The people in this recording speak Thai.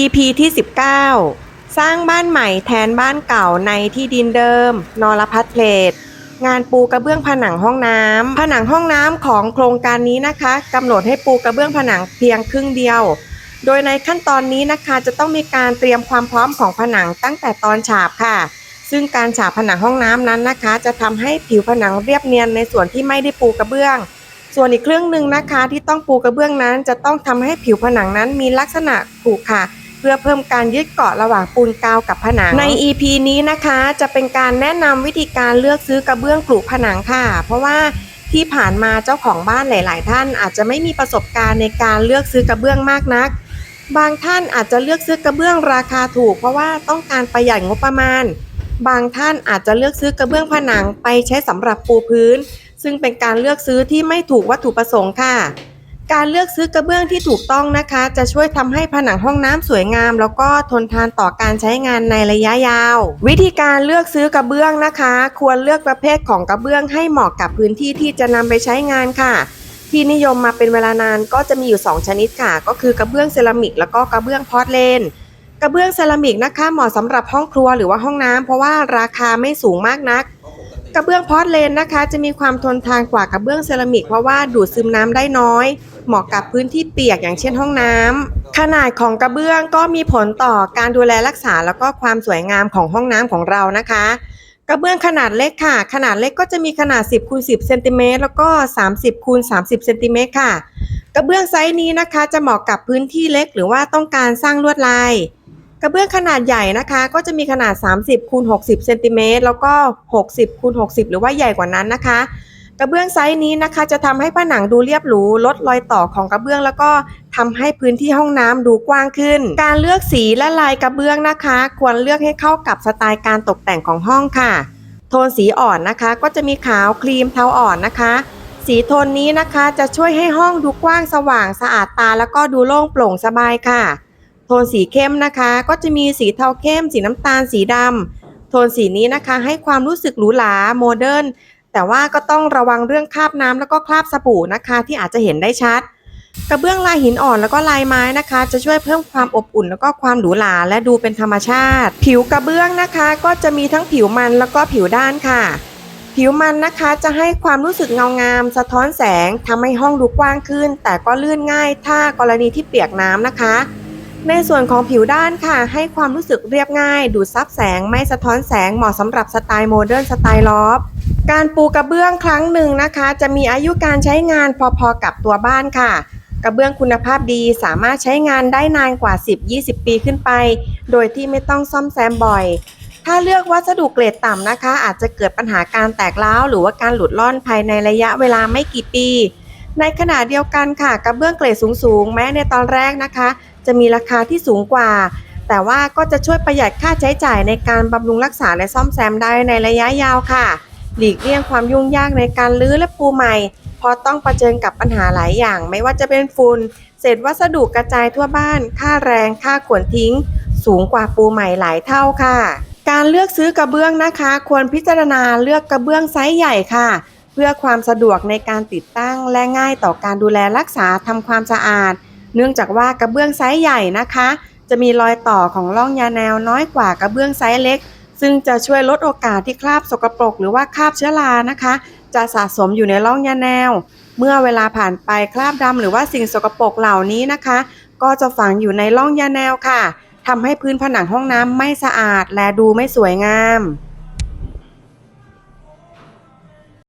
EP ที่ 19 สร้างบ้านใหม่แทนบ้านเก่าในที่ดินเดิม นรพัฒเพลทงานปูกระเบื้องผนังห้องน้ำผนังห้องน้ำของโครงการนี้นะคะกำหนดให้ปูกระเบื้องผนังเพียงครึ่งเดียว โดยในขั้นตอนนี้นะคะ จะต้องมีการเตรียมความพร้อมของผนังตั้งแต่ตอนฉาบค่ะ ซึ่งการฉาบผนังห้องน้ำนั้นนะคะ จะทำให้ผิวผนังเรียบเนียนในส่วนที่ไม่ได้ปูกระเบื้อง ส่วนอีกเครื่องหนึ่งนะคะ ที่ต้องปูกระเบื้องนั้น จะต้องทำให้ผิวผนังนั้นมีลักษณะขรุค่ะ เพื่อเพิ่มการยึดเกาะระหว่างปูนกาวกับผนัง ใน EP นี้นะคะจะเป็นการแนะนำวิธีการเลือกซื้อกระเบื้องกรุผนังค่ะ เพราะว่าที่ผ่านมาเจ้าของบ้านหลาย ๆ ท่านอาจจะไม่มีประสบการณ์ในการเลือกซื้อกระเบื้องมากนัก บางท่านอาจจะเลือกซื้อกระเบื้องราคาถูก เพราะว่าต้องการประหยัดงบประมาณ บางท่านอาจจะเลือกซื้อกระเบื้องผนังไปใช้สำหรับปูพื้น ซึ่งเป็นการเลือกซื้อที่ไม่ถูกวัตถุประสงค์ค่ะ การเลือกซื้อกระเบื้องที่ถูกต้องนะคะ จะช่วยทำให้ผนังห้องน้ำสวยงาม แล้วก็ทนทานต่อการใช้งานในระยะยาว วิธีการเลือกซื้อกระเบื้องนะคะ ควรเลือกประเภทของกระเบื้องให้เหมาะกับพื้นที่ที่จะนำไปใช้งานค่ะ ที่นิยมมาเป็นเวลานานก็จะมีอยู่ 2 ชนิดค่ะ ก็คือกระเบื้องเซรามิก แล้วก็กระเบื้องพอร์ตเลนกระเบื้องเซรามิกนะคะเหมาะสำหรับห้องครัวหรือว่าห้องน้ำเพราะว่าราคาไม่สูงมากนัก กระเบื้องพอร์ตเลนนะคะ จะมีความทนทานกว่ากระเบื้องเซรามิกเพราะว่าดูดซึมน้ำได้น้อย เหมาะกับพื้นที่เปียกอย่างเช่นห้องน้ำขนาดของกระเบื้องก็มีผลต่อการดูแลรักษาแล้วก็ความสวยงามของห้องน้ำของเรานะคะ กระเบื้องขนาดเล็กค่ะ ขนาดเล็กก็จะมีขนาด 10คูณ10เซนติเมตรแล้วก็ 30คูณ30เซนติเมตรค่ะ กระเบื้องไซส์นี้นะคะ จะเหมาะกับพื้นที่เล็ก หรือว่าต้องการสร้างลวดลาย กระเบื้องขนาดใหญ่นะคะ ก็จะมีขนาด 30คูณ60เซนติเมตรแล้วก็ 60คูณ60 หรือว่าใหญ่กว่านั้นนะคะ กระเบื้องไซส์นี้นะคะ จะทำให้ผนังดูเรียบหรูลดรอยต่อของกระเบื้องแล้วก็ทำให้พื้นที่ห้องน้ำดูกว้างขึ้น การเลือกสีและลายกระเบื้องนะคะ ควรเลือกให้เข้ากับสไตล์การตกแต่งของห้องค่ะ โทนสีอ่อนนะคะ ก็จะมีขาวครีมเทาอ่อนนะคะ สีโทนนี้นะคะจะช่วยให้ห้องดูกว้างสว่างสะอาดตา แล้วก็ดูโล่งโปร่งสบายค่ะ โทนสีเข้มนะคะ ก็จะมีสีเทาเข้ม สีน้ำตาล สีดำโทนสีนี้นะคะ ให้ความรู้สึกหรูหราโมเดิร์นแต่ว่าก็ต้องระวังเรื่องคราบน้ำแล้วก็คราบสบู่นะคะ ที่อาจจะเห็นได้ชัด กระเบื้องลายหินอ่อนแล้วก็ลายไม้นะคะ จะช่วยเพิ่มความอบอุ่น แล้วก็ความหรูหราและดูเป็นธรรมชาติ ผิวกระเบื้องนะคะ ก็จะมีทั้งผิวมันแล้วก็ผิวด้านค่ะ ผิวมันนะคะจะให้ความรู้สึกเงางาม สะท้อนแสงทำให้ห้องดูกว้างขึ้น แต่ก็ลื่นง่าย ถ้ากรณีที่เปียกน้ำนะคะ ในส่วนของผิวด้านค่ะ ให้ความรู้สึกเรียบง่าย ดูดซับแสงไม่สะท้อนแสงเหมาะสำหรับสไตล์โมเดิร์นสไตล์ลอฟการปูกระเบื้องครั้งหนึ่งนะคะ จะมีอายุการใช้งานพอๆกับตัวบ้านค่ะ กระเบื้องคุณภาพดีสามารถใช้งานได้นานกว่า 10-20 ปีขึ้นไป โดยที่ไม่ต้องซ่อมแซมบ่อย ถ้าเลือกวัสดุเกรดต่ำนะคะ อาจจะเกิดปัญหาการแตกร้าวหรือว่าการหลุดล่อนภายในระยะเวลาไม่กี่ปี ในขณะเดียวกันค่ะ กระเบื้องเกรดสูงๆ แม้ในตอนแรกนะคะ จะมีราคาที่สูงกว่า แต่ว่าก็จะช่วยประหยัดค่าใช้จ่ายในการบำรุงรักษาและซ่อมแซมได้ในระยะยาวค่ะ หลีกเลี่ยงความยุ่งยากในการรื้อและปูใหม่เพราะต้องเผชิญกับปัญหาหลายอย่าง ไม่ว่าจะเป็นฝุ่นเศษวัสดุกระจายทั่วบ้าน ค่าแรงค่าขนทิ้ง สูงกว่าปูใหม่หลายเท่าค่ะ การเลือกซื้อกระเบื้องนะคะ ควรพิจารณาเลือกกระเบื้องไซส์ใหญ่ค่ะ เพื่อความสะดวกในการติดตั้งและง่ายต่อการดูแลรักษาทำความสะอาด เนื่องจากว่ากระเบื้องไซส์ใหญ่นะคะ จะมีรอยต่อของร่องยาแนวน้อยกว่ากระเบื้องไซส์เล็ก ซึ่งจะช่วยลดโอกาสที่คราบสกปรกหรือว่าคราบเชื้อรานะคะ จะสะสมอยู่ในร่องยาแนว เมื่อเวลาผ่านไปคราบดำหรือว่าสิ่งสกปรกเหล่านี้นะคะ ก็จะฝังอยู่ในร่องยาแนวค่ะทำให้พื้นผนังห้องน้ำไม่สะอาดและดูไม่สวยงาม